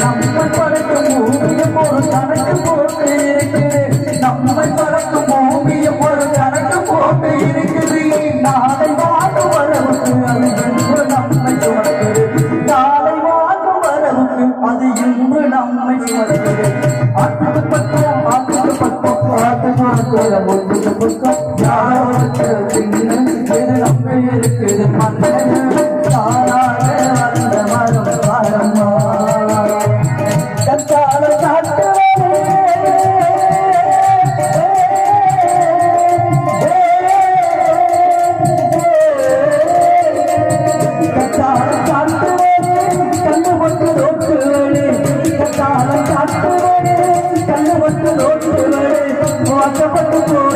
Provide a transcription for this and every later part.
நம்மை படைக்கும் பூமியும் ஒரு கணக்கு போட்டு இருக்குது நம்மை படைக்கும் பூமியும் ஒரு கணக்கு போட்டு இருக்குது நாளை வாழும் வரவுக்கு அது என்று நம்மை சுமக்கிறது நாளை வாழும் வரவுக்கு அது இன்று நம்மை சுமக்கிறது ஆட்டுக்கு பக்கம் பக்கம் பக்கம் Pode ser o quanto for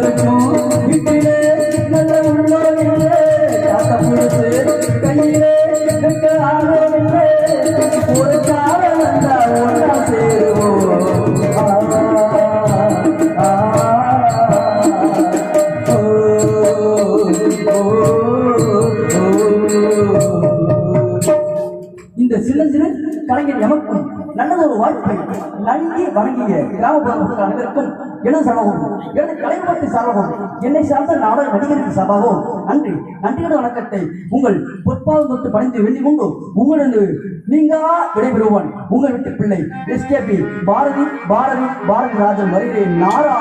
இந்த சின்ன சின்ன கலைஞர் எமக்கும் நல்லதொரு வாய்ப்பை நல்கி வழங்கிய கிராமப்புற மக்கள் அனைவருக்கும் எனது சபகம் எனது கலைப்பட்டு சபகம் என்னை சார்ந்த நாடக நடிகருக்கு சபகம் நன்றி. நன்றியோட வணக்கத்தை உங்கள் பொற்பாதம் தொட்டு பணிந்து வெள்ளி கொண்டு உங்களது நீங்கா விடைபெறுவான். உங்கள் வீட்டு பிள்ளை எஸ்கேபி பாரதி பாரதி பாரதி ராஜன் வருகிறேன். நாரா